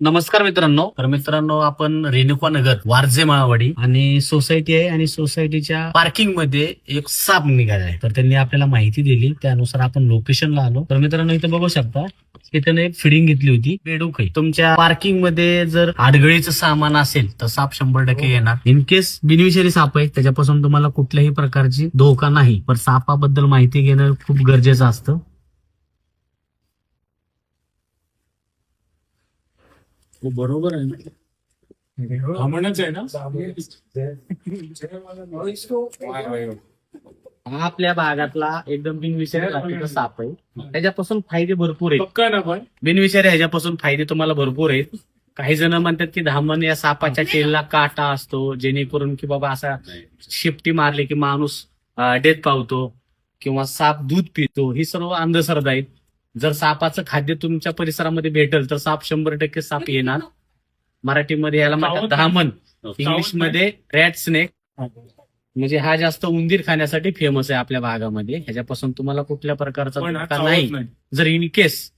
नमस्कार मित्रांनो. तर मित्रांनो आपण रेणुका नगर वारजे माळवाडी आणि सोसायटी आहे आणि सोसायटीच्या पार्किंगमध्ये एक साप निघाला आहे. तर त्यांनी आपल्याला माहिती दिली. त्यानुसार आपण लोकेशनला आलो. तर मित्रांनो इथे बघू शकता इथे एक फिडिंग घेतली होती बेडूक आहे. तुमच्या पार्किंगमध्ये जर आडगळीचं सामान असेल तर साप शंभर टक्के येणार. इन केस बिनविषारी साप आहे त्याच्यापासून तुम्हाला कुठल्याही प्रकारची धोका नाही. पण सापाबद्दल माहिती घेणं खूप गरजेचं असतं. हो, बरोबर आहे ना. थांबणच आहे ना? हा आपल्या भागातला एकदम बिनविषारी साप आहे. त्याच्यापासून फायदे भरपूर आहेत. पक्का ना पण? बिनविषारी ह्याच्यापासून फायदे तुम्हाला भरपूर आहेत. काही जण म्हणतात की धामण या सापाच्या टेलला काटा असतो जेणेकरून की बाबा असा शिफ्टी मारली की माणूस डेथ पावतो किंवा साप दूध पितो. ही सर्व अंधश्रद्धा आहेत. जर सापाचं खाद्य तुमच्या परिसरामध्ये भेटेल तर साप शंभर टक्के साप येणार. मराठीमध्ये याला म्हणतात चावत धामण. नाही. इंग्लिशमध्ये रॅट स्नेक म्हणजे हा जास्त उंदीर खाण्यासाठी फेमस आहे आपल्या भागामध्ये. ह्याच्यापासून तुम्हाला कुठल्या प्रकारचा पण हा धोका चावत नाही. नाही. जर इन केस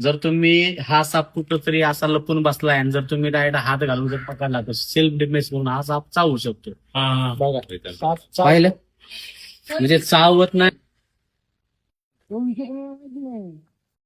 जर तुम्ही हा साप कुठं तरी असा लपून बसलाय आणि जर तुम्ही डायरेक्ट हात घालून जर पकडला तर सेल्फ डिफेन्स म्हणून हा साप चावू शकतो. हा, हा. बघा. साप चाव- पाहिलं? म्हणजे चावत नाही.